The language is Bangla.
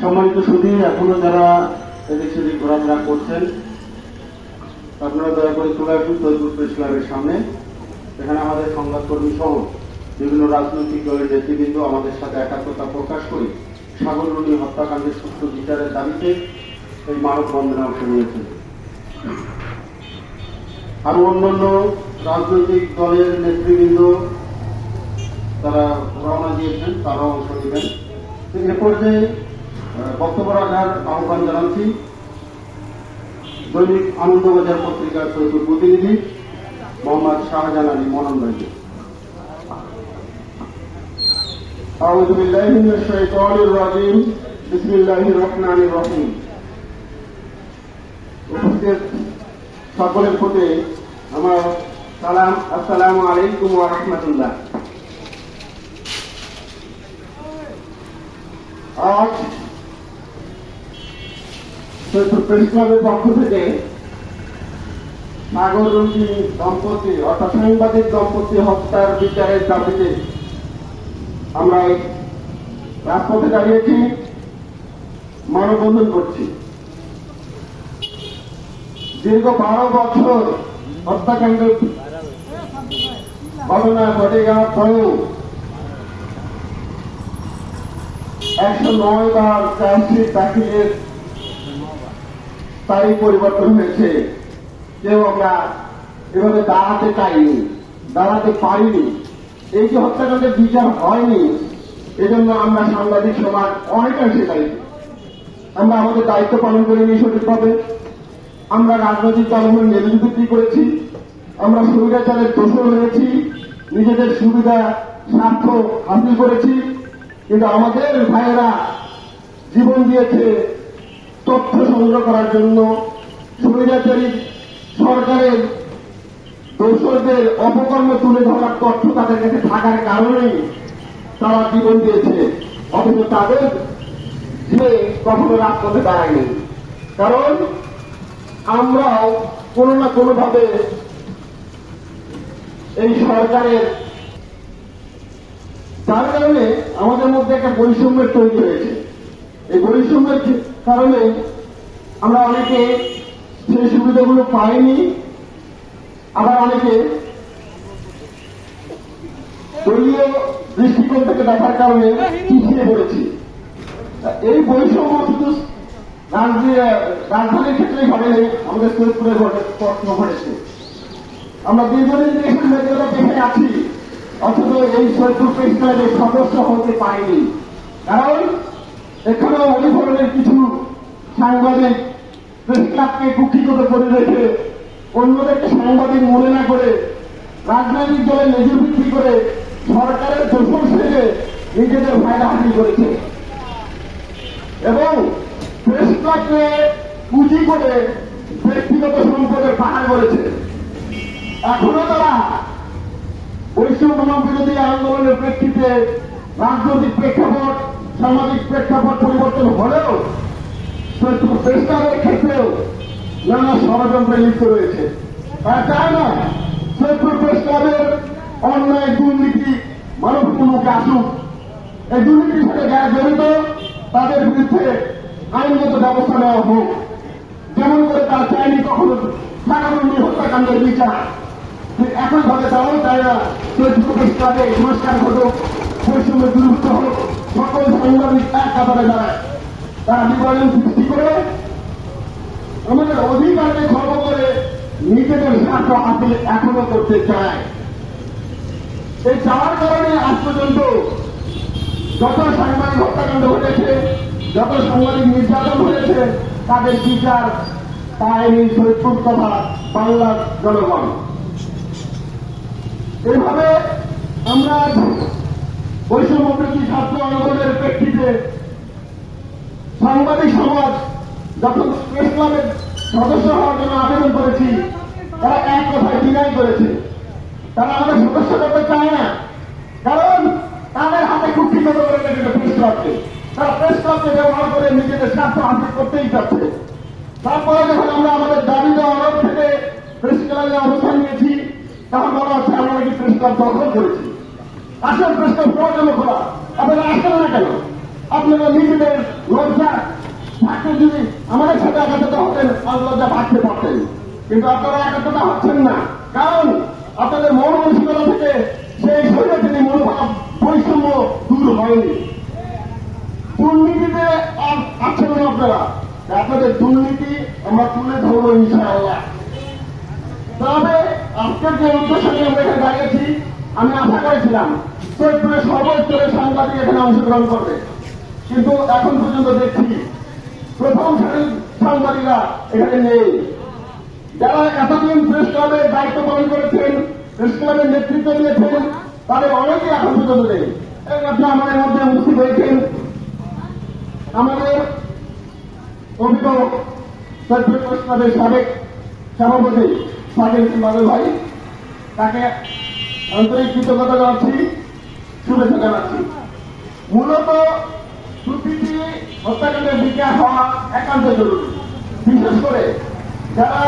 সম্মানিত সুধী, এখনও যারা এদিক সেদিক ঘোরাফেরা করছেন, আপনারা দয়া করে চলে আসুন তৈপুর প্রেস ক্লাবের সামনে। এখানে আমাদের সংবাদকর্মী সহ বিভিন্ন রাজনৈতিক দলের নেতৃবৃন্দ আমাদের সাথে একাত্মতা প্রকাশ করে সাগররণী হত্যাকাণ্ডের সুষ্ঠু বিচারের দাবিতে এই মানববন্ধনে অংশ নিয়েছেন। আরও অন্যান্য রাজনৈতিক দলের নেতৃবৃন্দ তারা রওনা দিয়েছেন তারাও অংশ নেবেন তো এ পর্যায়ে আহ, বক্তব্য রাখার আহ্বান জানাচ্ছি দৈনিক আনন্দবাজার পত্রিকার সৈকুর প্রতিনিধি মোহাম্মদ শাহজাহান আলী মনন ভাইকে أعوذ بالله من الشيطان الرجيم بسم الله الرحمن الرحيم উপস্থিত সকলের প্রতি আমার সালাম আসসালামু আলাইকুম ওয়া রাহমাতুল্লাহ আজ সৈয়দপুর প্রেস ক্লাবের পক্ষ থেকে সাগর রঞ্জিনী দম্পতি, অর্থাৎ সাংবাদিক দম্পতি হত্যার বিচারের দাবিতে আমরা রাজপথে দাঁড়িয়েছি, মানববন্ধন করছি। দীর্ঘ বারো বছর হত্যাকাণ্ডের ঘটনা ঘটে যাওয়ার পরেও একশো নয় বার চার্জশিট দাখিলের তারিখ পরিবর্তন হয়েছে, কেউ আমরা এভাবে দাঁড়াতে চাইনি, দাঁড়াতে পারিনি। এই যে হত্যাকাণ্ডের বিচার হয়নি, এজন্য আমরা সাংবাদিক সমাজ অনেকাংশে আমরা আমাদের দায়িত্ব পালন করিনি সঠিকভাবে আমরা রাজনৈতিক দলগুলো নেতৃত্ব করেছি। আমরা সুবিধাচারের দোষর হয়েছি। নিজেদের সুবিধা, স্বার্থ হাসিল করেছি। কিন্তু আমাদের ভাইয়েরা জীবন দিয়েছে তথ্য সংগ্রহ করার জন্য। সুবিধাচারী সরকারের দোষরদের অপকর্ম তুলে ধরার তথ্য তাদের কাছে থাকার কারণেই তারা জীবন দিয়েছে। অথচ তাদের যে কখনো রাজপথে দাঁড়ায়নি। কারণ আমরাও কোনো না কোনোভাবে এই সরকারের যার কারণে আমাদের মধ্যে একটা বৈষম্যের তৈরি হয়েছে। এই বৈষম্যের কারণে আমরা অনেকে সেই সুবিধাগুলো পাইনি, আবার অনেকে দলীয় দৃষ্টিকোণ থেকে দেখার কারণে পিছিয়ে পড়েছি। এই বৈষম্য শুধু রাজধানীর ক্ষেত্রেই ঘটেনি আমাদের সৈয়দপুরে ঘটে- ঘটেছে। আমরা দীর্ঘদিন পেশায় আছি। অথচ এই সৈয়দপুর প্রেস সদস্য হতে পারিনি। কারণ এখানে ওই ধরনের কিছু সাংবাদিক প্রেস ক্লাবকে কুক্ষিগত করে রেখে অন্যদেরকে সাংবাদিক মনে না করে রাজনৈতিক দলের নিজের ভিত্তি করে সরকারের দোষণ সেজে নিজেদের ফায়দা হাসিল করেছে। এবং প্রেস ক্লাবকে পুঁজি করে ব্যক্তিগত সম্পদের পাহাড় করেছে এখনও তারা বৈষম্য বিরোধী আন্দোলনের প্রেক্ষিতে রাজনৈতিক প্রেক্ষাপট, সামাজিক প্রেক্ষাপট পরিবর্তন হলেও প্রেস্তাবের ক্ষেত্রেও নানা ষড়যন্ত্রে লিপ্ত রয়েছে। তারা চায় না সৈয়দপুর প্রেস অন্যায় দুর্নীতি মানব মুখে আসুক। এই দুর্নীতির সাথে যারা জড়িত, তাদের বিরুদ্ধে আইনগত ব্যবস্থা নেওয়া হোক। যেমন করে তারা চায়নি কখনো সাধারণ হত্যাকাণ্ডের বিচার। একইভাবে তারাও চায় না? প্রেস ক্লাবে সংস্কার ঘটুক বৈষম্য দূরীভূত হোক সকল সাংবাদিক এক কাতারে দাঁড়ায়। তারা সৃষ্টি করে? আমাদের অধিকারকে খর্ব করে নিজেদের স্বার্থ হাসিল এখনও করতে চায়। এই চাওয়ার কারণে আজ পর্যন্ত যত সাংবাদিক হত্যাকাণ্ড ঘটেছে, যত সাংবাদিক নির্যাতন হয়েছে, তাদের বিচার পায়নি সৈয়দপুর তথা বাংলার জনগণ। এইভাবে আমরা বৈষম্যবৃত্তি ছাত্র আন্দোলনের প্রেক্ষিতে সাংবাদিক সমাজ যখন প্রেস ক্লাবের সদস্য হওয়ার জন্য আবেদন করেছি, তারা এক কথায় ডিনাই করেছে। তারা আমাদের সদস্য করতে চায় না। কারণ তাদের হাতে খুব কুক্ষিগত করে রেখেছে প্রেস ক্লাবকে তারা প্রেস ক্লাবকে ব্যবহার করে নিজেদের স্বার্থ হাসিল করতেই চাচ্ছে। তারপরে যখন আমরা আমাদের দাবি দেওয়া অনুরোধ থেকে প্রেস ক্লাবে অবস্থান নিয়েছি তখন বলা হচ্ছে, আমরা নাকি প্রেস ক্লাব দখল করেছি। আসল প্রেস প্রয়োজন খোলা আপনারা আসতে আপনারা নিজেদের লজ্জা থাকতে যদি আমাদের সাথে একাত্রতা হতেন লজ্জা বাড়তে পারতেন কিন্তু আপনারা একাত্রতা হচ্ছেন না। কারণ আপনাদের মন মানসিকতা থেকে সেই স্বৈরাচারী মনোভাব, বৈষম্য দূর হয়নি। দুর্নীতিতে আছেন না আপনারা। আপনাদের দুর্নীতি আমরা তুলে ধরবো ইনশাআল্লাহ। আজকের যে উদ্দেশ্য নিয়ে এখানে দাঁড়িয়েছি আমি আশা করেছিলাম সৈয়দপুরের সর্বস্তরের সাংবাদিক এখানে অংশগ্রহণ করবে কিন্তু এখন পর্যন্ত দেখছি প্রথম সারির সাংবাদিকরা এখানে নেই যারা এতদিন প্রেস ক্লাবের দায়িত্ব পালন করেছেন প্রেস ক্লাবের নেতৃত্ব দিয়েছেন তাদের অনেকেই এখন পর্যন্ত নেই আপনি আমাদের মধ্যে উপস্থিত হয়েছেন আমাদের অভিভাবক সৈয়দপুর প্রেস ক্লাবের সাবেক সভাপতি সাকিব বাদল ভাই, তাকে আন্তরিক কৃতজ্ঞতা জানাচ্ছি, শুভেচ্ছা জানাচ্ছি। মূলত প্রতিটি হত্যাকাণ্ডের বিচার হওয়া একান্ত জরুরি। বিশেষ করে যারা